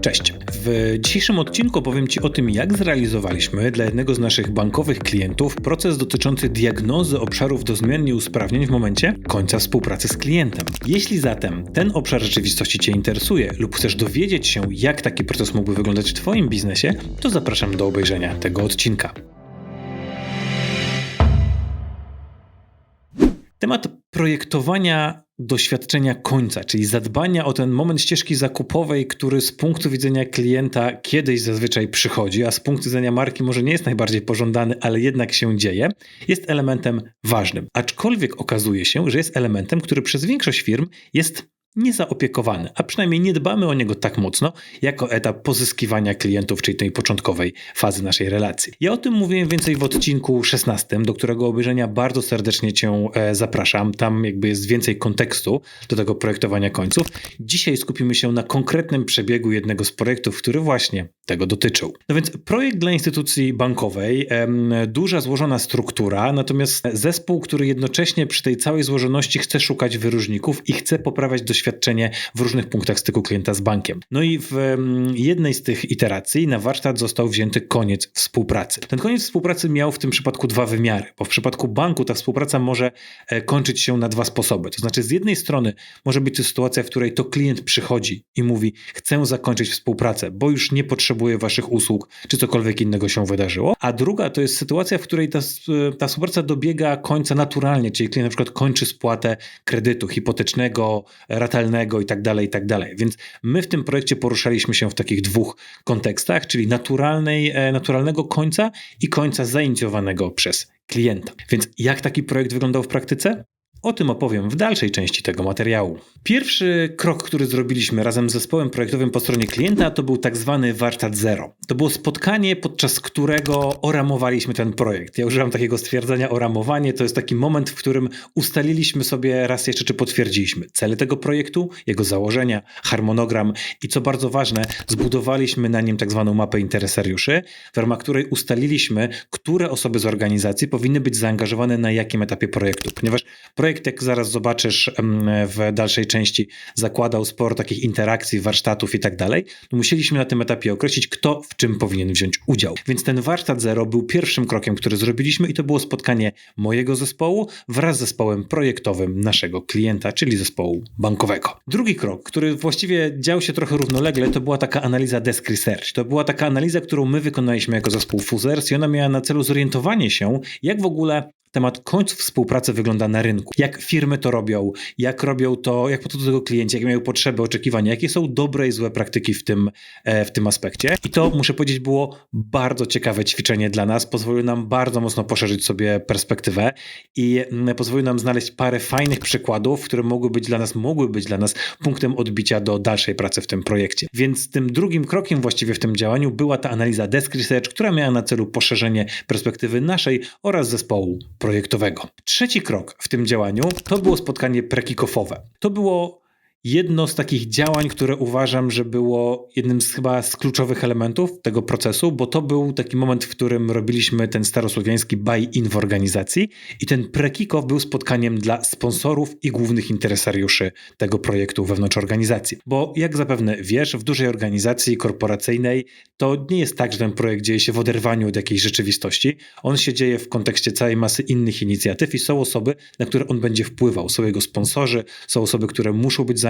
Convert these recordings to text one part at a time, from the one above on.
Cześć. W dzisiejszym odcinku powiem Ci o tym, jak zrealizowaliśmy dla jednego z naszych bankowych klientów proces dotyczący diagnozy obszarów do zmian i usprawnień w momencie końca współpracy z klientem. Jeśli zatem ten obszar rzeczywistości Cię interesuje lub chcesz dowiedzieć się, jak taki proces mógłby wyglądać w Twoim biznesie, to zapraszam do obejrzenia tego odcinka. Temat projektowania doświadczenia końca, czyli zadbania o ten moment ścieżki zakupowej, który z punktu widzenia klienta kiedyś zazwyczaj przychodzi, a z punktu widzenia marki może nie jest najbardziej pożądany, ale jednak się dzieje, jest elementem ważnym. Aczkolwiek okazuje się, że jest elementem, który przez większość firm jest niezaopiekowany, a przynajmniej nie dbamy o niego tak mocno, jako etap pozyskiwania klientów, czyli tej początkowej fazy naszej relacji. Ja o tym mówiłem więcej w odcinku 16, do którego obejrzenia bardzo serdecznie Cię e, zapraszam. Tam jakby jest więcej kontekstu do tego projektowania końców. Dzisiaj skupimy się na konkretnym przebiegu jednego z projektów, który właśnie tego dotyczył. No więc projekt dla instytucji bankowej, duża, złożona struktura, natomiast zespół, który jednocześnie przy tej całej złożoności chce szukać wyróżników i chce poprawiać doświadczenie doświadczenie w różnych punktach styku klienta z bankiem. No i w jednej z tych iteracji na warsztat został wzięty koniec współpracy. Ten koniec współpracy miał w tym przypadku dwa wymiary, bo w przypadku banku ta współpraca może e, kończyć się na dwa sposoby. To znaczy, z jednej strony może być to sytuacja, w której to klient przychodzi i mówi: Chcę zakończyć współpracę, bo już nie potrzebuję waszych usług, czy cokolwiek innego się wydarzyło. A druga to jest sytuacja, w której ta, ta współpraca dobiega końca naturalnie, czyli klient na przykład kończy spłatę kredytu hipotecznego, ratalnego i tak dalej, i tak dalej. Więc my w tym projekcie poruszaliśmy się w takich dwóch kontekstach, czyli naturalnej, e, naturalnego końca i końca zainicjowanego przez klienta. Więc jak taki projekt wyglądał w praktyce? O tym opowiem w dalszej części tego materiału. Pierwszy krok, który zrobiliśmy razem z zespołem projektowym po stronie klienta, to był tak zwany warsztat zero. To było spotkanie, podczas którego oramowaliśmy ten projekt. Ja używam takiego stwierdzenia oramowanie. To jest taki moment, w którym ustaliliśmy sobie raz jeszcze, czy potwierdziliśmy cele tego projektu, jego założenia, harmonogram i co bardzo ważne, zbudowaliśmy na nim tak zwaną mapę interesariuszy, w ramach której ustaliliśmy, które osoby z organizacji powinny być zaangażowane na jakim etapie projektu, ponieważ projekt projekt, jak zaraz zobaczysz w dalszej części, zakładał sporo takich interakcji, warsztatów i tak dalej. Musieliśmy na tym etapie określić, kto w czym powinien wziąć udział. Więc ten warsztat zero był pierwszym krokiem, który zrobiliśmy i to było spotkanie mojego zespołu wraz z zespołem projektowym naszego klienta, czyli zespołu bankowego. Drugi krok, który właściwie dział się trochę równolegle, to była taka analiza desk research. To była taka analiza, którą my wykonaliśmy jako zespół Fuzers i ona miała na celu zorientowanie się, jak w ogóle temat końców współpracy wygląda na rynku. Jak firmy to robią, jak robią to, jak podchodzą do tego klienci, jakie mają potrzeby, oczekiwania, jakie są dobre i złe praktyki w tym, e, w tym aspekcie. I to, muszę powiedzieć, było bardzo ciekawe ćwiczenie dla nas. Pozwoliło nam bardzo mocno poszerzyć sobie perspektywę i mm, pozwoliło nam znaleźć parę fajnych przykładów, które mogły być dla nas, mogły być dla nas punktem odbicia do dalszej pracy w tym projekcie. Więc tym drugim krokiem właściwie w tym działaniu była ta analiza Desk Research, która miała na celu poszerzenie perspektywy naszej oraz zespołu projektowego. Trzeci krok w tym działaniu to było spotkanie prekikofowe. To było jedno z takich działań, które uważam, że było jednym z chyba z kluczowych elementów tego procesu, bo to był taki moment, w którym robiliśmy ten starosłowiański buy-in w organizacji i ten pre-kick-off był spotkaniem dla sponsorów i głównych interesariuszy tego projektu wewnątrz organizacji. Bo jak zapewne wiesz, w dużej organizacji korporacyjnej to nie jest tak, że ten projekt dzieje się w oderwaniu od jakiejś rzeczywistości. On się dzieje w kontekście całej masy innych inicjatyw i są osoby, na które on będzie wpływał. Są jego sponsorzy, są osoby, które muszą być zaangażowane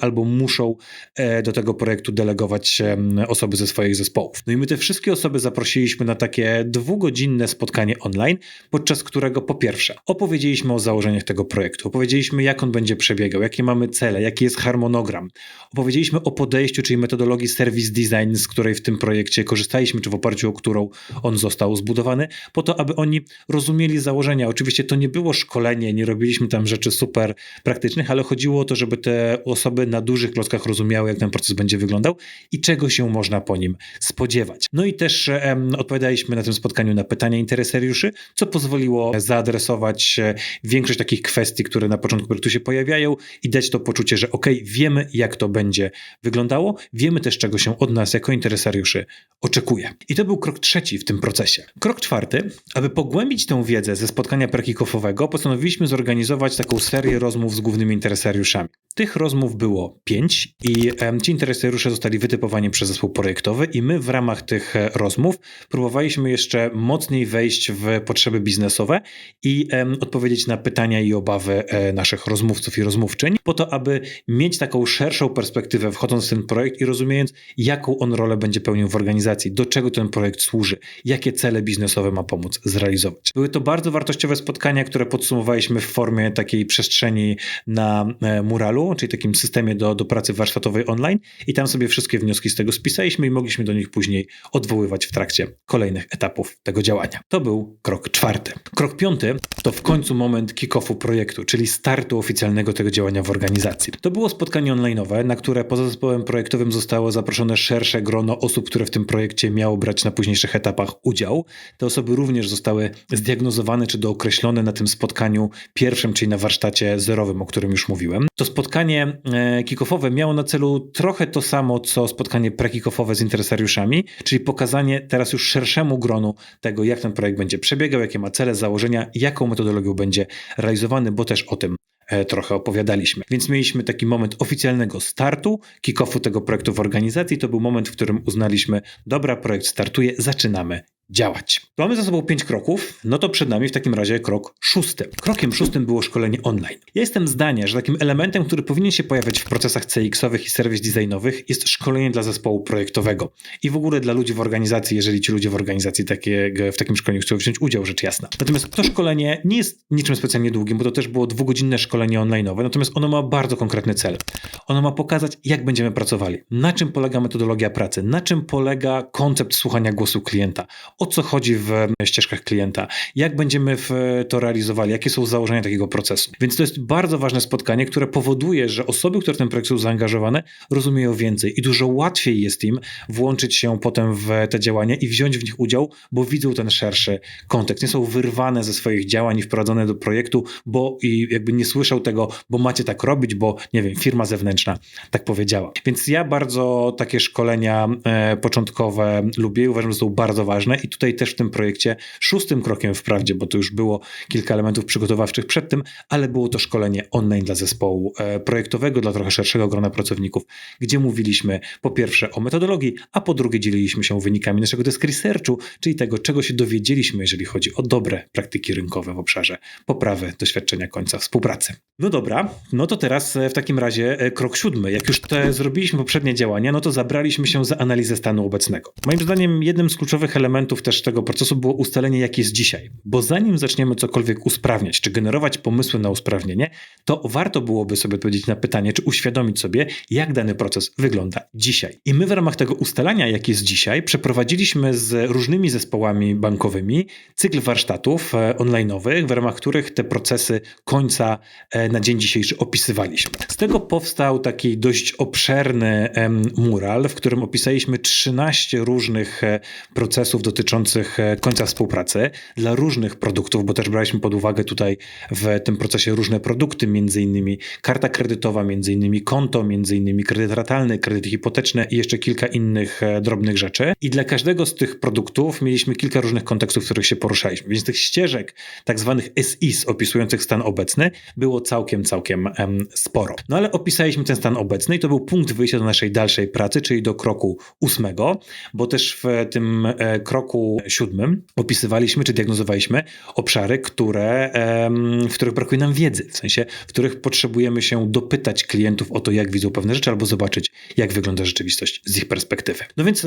albo muszą e, do tego projektu delegować osoby ze swoich zespołów. No i my te wszystkie osoby zaprosiliśmy na takie dwugodzinne spotkanie online, podczas którego po pierwsze opowiedzieliśmy o założeniach tego projektu, opowiedzieliśmy jak on będzie przebiegał, jakie mamy cele, jaki jest harmonogram. Opowiedzieliśmy o podejściu, czyli metodologii service design, z której w tym projekcie korzystaliśmy, czy w oparciu o którą on został zbudowany, po to, aby oni rozumieli założenia. Oczywiście to nie było szkolenie, nie robiliśmy tam rzeczy super praktycznych, ale chodziło o to, żeby te osoby na dużych klockach rozumiały, jak ten proces będzie wyglądał i czego się można po nim spodziewać. No i też um, odpowiadaliśmy na tym spotkaniu na pytania interesariuszy, co pozwoliło zaadresować e, większość takich kwestii, które na początku projektu się pojawiają i dać to poczucie, że ok, wiemy jak to będzie wyglądało, wiemy też czego się od nas jako interesariuszy oczekuje. I to był krok trzeci w tym procesie. Krok czwarty, aby pogłębić tę wiedzę ze spotkania prekikofowego, postanowiliśmy zorganizować taką serię rozmów z głównymi interesariuszami. Tych rozmów rozmów było pięć i ci interesariusze zostali wytypowani przez zespół projektowy i my w ramach tych e, rozmów próbowaliśmy jeszcze mocniej wejść w potrzeby biznesowe i odpowiedzieć na pytania i obawy e, naszych rozmówców i rozmówczyń, po to, aby mieć taką szerszą perspektywę wchodząc w ten projekt i rozumiejąc, jaką on rolę będzie pełnił w organizacji, do czego ten projekt służy, jakie cele biznesowe ma pomóc zrealizować. Były to bardzo wartościowe spotkania, które podsumowaliśmy w formie takiej przestrzeni na e, muralu, czyli takim systemie do, do pracy warsztatowej online i tam sobie wszystkie wnioski z tego spisaliśmy i mogliśmy do nich później odwoływać w trakcie kolejnych etapów tego działania. To był krok czwarty. Krok piąty to w końcu moment kick-offu projektu, czyli startu oficjalnego tego działania w organizacji. To było spotkanie online'owe, na które poza zespołem projektowym zostało zaproszone szersze grono osób, które w tym projekcie miało brać na późniejszych etapach udział. Te osoby również zostały zdiagnozowane czy dookreślone na tym spotkaniu pierwszym, czyli na warsztacie zerowym, o którym już mówiłem. To spotkanie e, kick-offowe miało na celu trochę to samo, co spotkanie pre-kick-offowe z interesariuszami, czyli pokazanie teraz już szerszemu gronu tego, jak ten projekt będzie przebiegał, jakie ma cele, założenia, jaką metodologią będzie realizowany, bo też o tym e, trochę opowiadaliśmy. Więc mieliśmy taki moment oficjalnego startu, kick-offu tego projektu w organizacji. To był moment, w którym uznaliśmy, dobra, projekt startuje, zaczynamy działać. Mamy za sobą pięć kroków, no to przed nami w takim razie krok szósty. Krokiem szóstym było szkolenie online. Ja jestem zdania, że takim elementem, który powinien się pojawiać w procesach CX-owych i serwis designowych jest szkolenie dla zespołu projektowego i w ogóle dla ludzi w organizacji, jeżeli ci ludzie w organizacji takie, w takim szkoleniu chcą wziąć udział, rzecz jasna. Natomiast to szkolenie nie jest niczym specjalnie długim, bo to też było dwugodzinne szkolenie online'owe, natomiast ono ma bardzo konkretny cel. Ono ma pokazać, jak będziemy pracowali, na czym polega metodologia pracy, na czym polega koncept słuchania głosu klienta, o co chodzi w ścieżkach klienta, jak będziemy to realizowali, jakie są założenia takiego procesu. Więc to jest bardzo ważne spotkanie, które powoduje, że osoby, które w ten projekt są zaangażowane, rozumieją więcej i dużo łatwiej jest im włączyć się potem w te działania i wziąć w nich udział, bo widzą ten szerszy kontekst. Nie są wyrwane ze swoich działań i wprowadzone do projektu, bo i jakby nie słyszą tego, bo macie tak robić, bo nie wiem, firma zewnętrzna tak powiedziała. Więc ja bardzo takie szkolenia e, początkowe lubię uważam, że są bardzo ważne i tutaj też w tym projekcie szóstym krokiem wprawdzie, bo to już było kilka elementów przygotowawczych przed tym, ale było to szkolenie online dla zespołu e, projektowego, dla trochę szerszego grona pracowników, gdzie mówiliśmy po pierwsze o metodologii, a po drugie dzieliliśmy się wynikami naszego desk researchu, czyli tego, czego się dowiedzieliśmy, jeżeli chodzi o dobre praktyki rynkowe w obszarze poprawy doświadczenia końca współpracy. No dobra, no to teraz e, w takim razie e, krok siódmy. Jak już te zrobiliśmy poprzednie działania, no to zabraliśmy się za analizę stanu obecnego. Moim zdaniem jednym z kluczowych elementów też tego procesu było ustalenie, jaki jest dzisiaj. Bo zanim zaczniemy cokolwiek usprawniać, czy generować pomysły na usprawnienie, to warto byłoby sobie odpowiedzieć na pytanie, czy uświadomić sobie, jak dany proces wygląda dzisiaj. I my w ramach tego ustalania, jaki jest dzisiaj, przeprowadziliśmy z różnymi zespołami bankowymi cykl warsztatów e, online'owych, w ramach których te procesy końca e, na dzień dzisiejszy opisywaliśmy. Z tego powstał taki dość obszerny mural, w którym opisaliśmy 13 różnych e, procesów dotyczących końca współpracy dla różnych produktów, bo też braliśmy pod uwagę tutaj w tym procesie różne produkty, między innymi karta kredytowa, między innymi konto, między innymi kredyt ratalny, kredyty hipoteczne i jeszcze kilka innych drobnych rzeczy. I dla każdego z tych produktów mieliśmy kilka różnych kontekstów, w których się poruszaliśmy. Więc tych ścieżek, tak zwanych SIs opisujących stan obecny, było całkiem, całkiem sporo. No ale opisaliśmy ten stan obecny i to był punkt wyjścia do naszej dalszej pracy, czyli do kroku ósmego, bo też w tym e, kroku siódmym opisywaliśmy czy diagnozowaliśmy obszary, które, w których brakuje nam wiedzy, w sensie, w których potrzebujemy się dopytać klientów o to, jak widzą pewne rzeczy, albo zobaczyć, jak wygląda rzeczywistość z ich perspektywy. No więc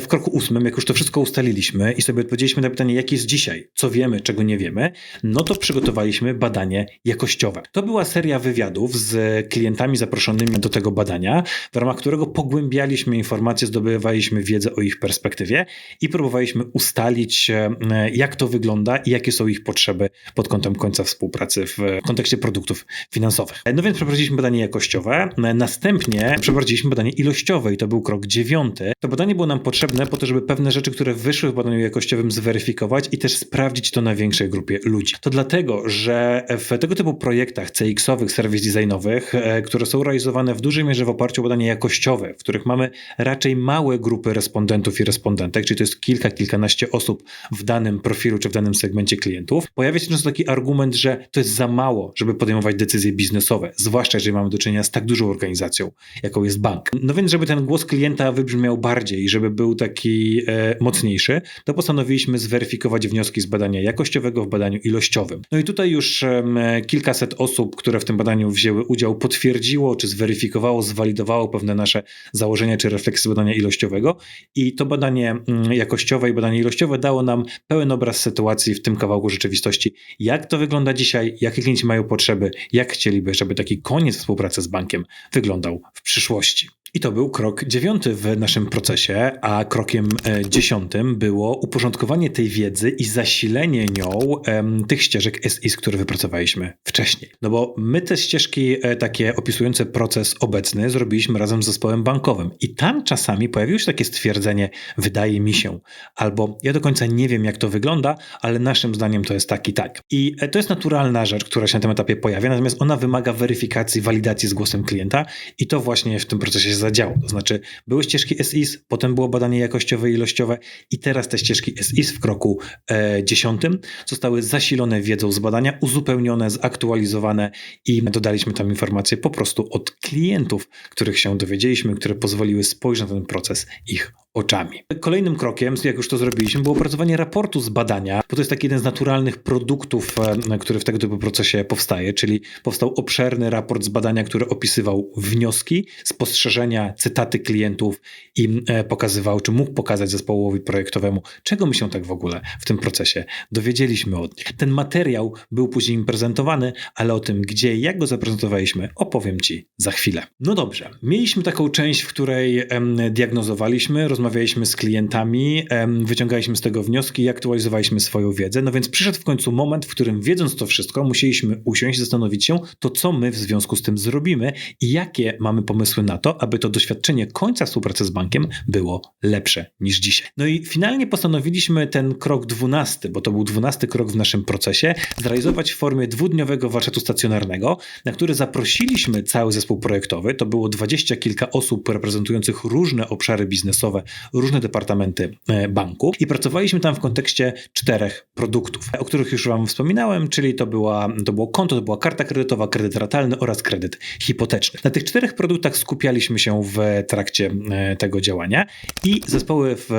w kroku ósmym, jak już to wszystko ustaliliśmy i sobie odpowiedzieliśmy na pytanie, jaki jest dzisiaj, co wiemy, czego nie wiemy, no to przygotowaliśmy badanie jakościowe. To była seria wywiadów z klientami zaproszonymi do tego badania, w ramach którego pogłębialiśmy informacje, zdobywaliśmy wiedzę o ich perspektywie i próbowaliśmy ustalić, e, jak to wygląda i jakie są ich potrzeby pod kątem końca współpracy w kontekście produktów finansowych. No więc przeprowadziliśmy badanie jakościowe, następnie przeprowadziliśmy badanie ilościowe i to był krok dziewiąty. To badanie było nam potrzebne po to, żeby pewne rzeczy, które wyszły w badaniu jakościowym zweryfikować i też sprawdzić to na większej grupie ludzi. To dlatego, że w tego typu projektach CX-owych, serwis designowych, e, które są realizowane w dużej mierze w oparciu o badania jakościowe, w których mamy raczej małe grupy respondentów i respondentek, czyli to jest kilka, kilka kilkanaście osób w danym profilu czy w danym segmencie klientów, pojawia się często taki argument, że to jest za mało, żeby podejmować decyzje biznesowe, zwłaszcza jeżeli mamy do czynienia z tak dużą organizacją, jaką jest bank. No więc, żeby ten głos klienta wybrzmiał bardziej, żeby był taki e, mocniejszy, to postanowiliśmy zweryfikować wnioski z badania jakościowego w badaniu ilościowym. No i tutaj już e, kilkaset osób, które w tym badaniu wzięły udział, potwierdziło, czy zweryfikowało, zwalidowało pewne nasze założenia czy refleksje z badania ilościowego i to badanie mm, jakościowe i badanie ilościowe dało nam pełen obraz sytuacji w tym kawałku rzeczywistości, jak to wygląda dzisiaj, jakie klienci mają potrzeby, jak chcieliby, żeby taki koniec współpracy z bankiem wyglądał w przyszłości. I to był krok dziewiąty w naszym procesie, a krokiem e, dziesiątym było uporządkowanie tej wiedzy i zasilenie nią tych ścieżek SIS, które wypracowaliśmy wcześniej. No bo my te ścieżki e, takie opisujące proces obecny zrobiliśmy razem z zespołem bankowym i tam czasami pojawiło się takie stwierdzenie, wydaje mi się, albo ja do końca nie wiem jak to wygląda, ale naszym zdaniem to jest tak i tak. I e, to jest naturalna rzecz, która się na tym etapie pojawia, natomiast ona wymaga weryfikacji, walidacji z głosem klienta i to właśnie w tym procesie zadziało. To znaczy, były ścieżki SIS, potem było badanie jakościowe i ilościowe, i teraz te ścieżki SIS w kroku e, dziesiątym zostały zasilone wiedzą z badania, uzupełnione, zaktualizowane i dodaliśmy tam informacje po prostu od klientów, których się dowiedzieliśmy, które pozwoliły spojrzeć na ten proces ich oczami. Kolejnym krokiem, jak już to zrobiliśmy, było opracowanie raportu z badania, bo to jest taki jeden z naturalnych produktów, e, który w tego typu procesie powstaje, czyli powstał obszerny raport z badania, który opisywał wnioski, spostrzeżenia, cytaty klientów i e, pokazywał, czy mógł pokazać zespołowi projektowemu, czego my się tak w ogóle w tym procesie dowiedzieliśmy od nich. Ten materiał był później prezentowany, ale o tym, gdzie i jak go zaprezentowaliśmy, opowiem Ci za chwilę. No dobrze, mieliśmy taką część, w której em, diagnozowaliśmy, rozmawialiśmy z klientami, wyciągaliśmy z tego wnioski i aktualizowaliśmy swoją wiedzę. No więc przyszedł w końcu moment, w którym wiedząc to wszystko, musieliśmy usiąść zastanowić się, to co my w związku z tym zrobimy i jakie mamy pomysły na to, aby to doświadczenie końca współpracy z bankiem było lepsze niż dzisiaj. No i finalnie postanowiliśmy ten krok dwunasty, bo to był dwunasty krok w naszym procesie, zrealizować w formie dwudniowego warsztatu stacjonarnego, na który zaprosiliśmy cały zespół projektowy. To było dwadzieścia kilka osób reprezentujących różne obszary biznesowe, różne departamenty e, banku i pracowaliśmy tam w kontekście czterech produktów, o których już Wam wspominałem, czyli to, była, to było konto, to była karta kredytowa, kredyt ratalny oraz kredyt hipoteczny. Na tych czterech produktach skupialiśmy się w trakcie e, tego działania i zespoły w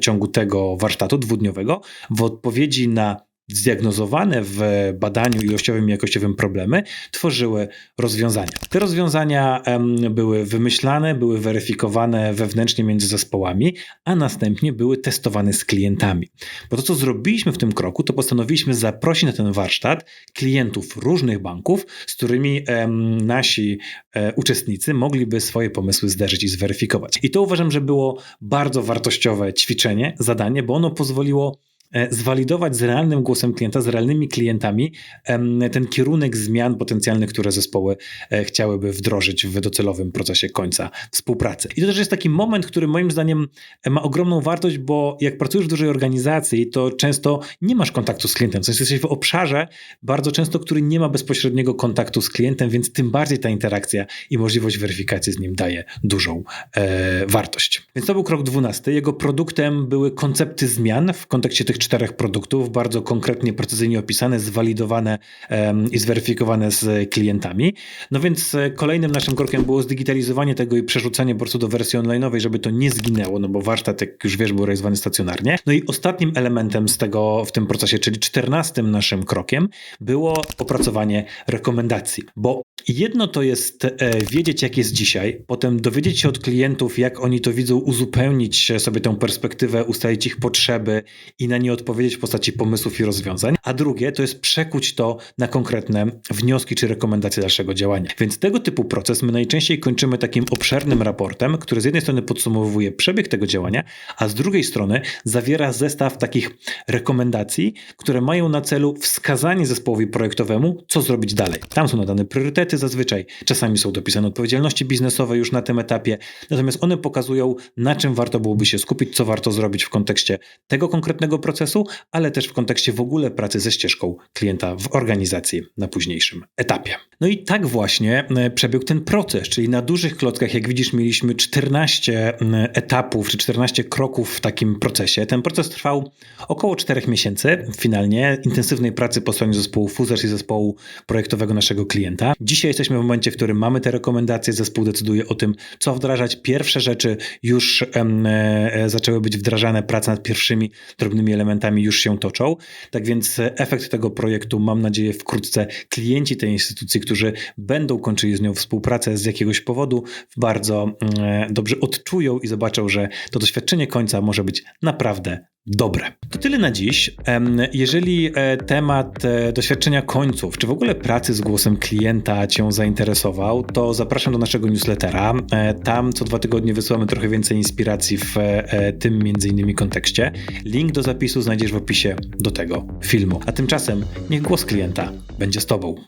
ciągu tego warsztatu dwudniowego w odpowiedzi na zdiagnozowane w badaniu ilościowym i jakościowym problemy, tworzyły rozwiązania. Te rozwiązania były wymyślane, były weryfikowane wewnętrznie między zespołami, a następnie były testowane z klientami. Bo to, co zrobiliśmy w tym kroku, to postanowiliśmy zaprosić na ten warsztat klientów różnych banków, z którymi nasi e, uczestnicy mogliby swoje pomysły zderzyć i zweryfikować. I to uważam, że było bardzo wartościowe ćwiczenie, zadanie, bo ono pozwoliło zwalidować z realnym głosem klienta, z realnymi klientami ten kierunek zmian potencjalnych, które zespoły e, chciałyby wdrożyć w docelowym procesie końca współpracy. I to też jest taki moment, który moim zdaniem e, ma ogromną wartość, bo jak pracujesz w dużej organizacji, to często nie masz kontaktu z klientem, w sensie jesteś w obszarze bardzo często, który nie ma bezpośredniego kontaktu z klientem, więc tym bardziej ta interakcja i możliwość weryfikacji z nim daje dużą e, wartość. Więc to był krok dwunasty. Jego produktem były koncepty zmian w kontekście tych czterech produktów, bardzo konkretnie, precyzyjnie opisane, zwalidowane i zweryfikowane z klientami. No więc e, kolejnym naszym krokiem było zdigitalizowanie tego i przerzucenie po prostu do wersji online'owej, żeby to nie zginęło, no bo warsztat, jak już wiesz, był realizowany stacjonarnie. No i ostatnim elementem z tego w tym procesie, czyli czternastym naszym krokiem, było opracowanie rekomendacji, bo Jedno to jest e, wiedzieć, jak jest dzisiaj, potem dowiedzieć się od klientów, jak oni to widzą, uzupełnić sobie tę perspektywę, ustalić ich potrzeby i na nie odpowiedzieć w postaci pomysłów i rozwiązań. A drugie to jest przekuć to na konkretne wnioski czy rekomendacje dalszego działania. Więc tego typu proces my najczęściej kończymy takim obszernym raportem, który z jednej strony podsumowuje przebieg tego działania, a z drugiej strony zawiera zestaw takich rekomendacji, które mają na celu wskazanie zespołowi projektowemu, co zrobić dalej. Tam są nadane priorytety zazwyczaj, czasami są dopisane odpowiedzialności biznesowe już na tym etapie, natomiast one pokazują, na czym warto byłoby się skupić, co warto zrobić w kontekście tego konkretnego procesu procesu, ale też w kontekście w ogóle pracy ze ścieżką klienta w organizacji na późniejszym etapie. No i tak właśnie e, przebiegł ten proces, czyli na dużych klockach, jak widzisz, mieliśmy 14 etapów czy 14 kroków w takim procesie. Ten proces trwał około 4 miesięcy finalnie intensywnej pracy po stronie zespołu Fuzers i zespołu projektowego naszego klienta. Dzisiaj jesteśmy w momencie, w którym mamy te rekomendacje, zespół decyduje o tym, co wdrażać. Pierwsze rzeczy już e, zaczęły być wdrażane, prace nad pierwszymi drobnymi elementami już się toczą. Tak więc efekt tego projektu, mam nadzieję, wkrótce klienci tej instytucji, którzy będą kończyli z nią współpracę z jakiegoś powodu, bardzo e, dobrze odczują i zobaczą, że to doświadczenie końca może być naprawdę dobre. To tyle na dziś. Jeżeli e, temat e, doświadczenia końców, czy w ogóle pracy z głosem klienta Cię zainteresował, to zapraszam do naszego newslettera. E, tam co dwa tygodnie wysyłamy trochę więcej inspiracji w tym między innymi kontekście. Link do zapisu znajdziesz w opisie do tego filmu. A tymczasem niech głos klienta będzie z Tobą.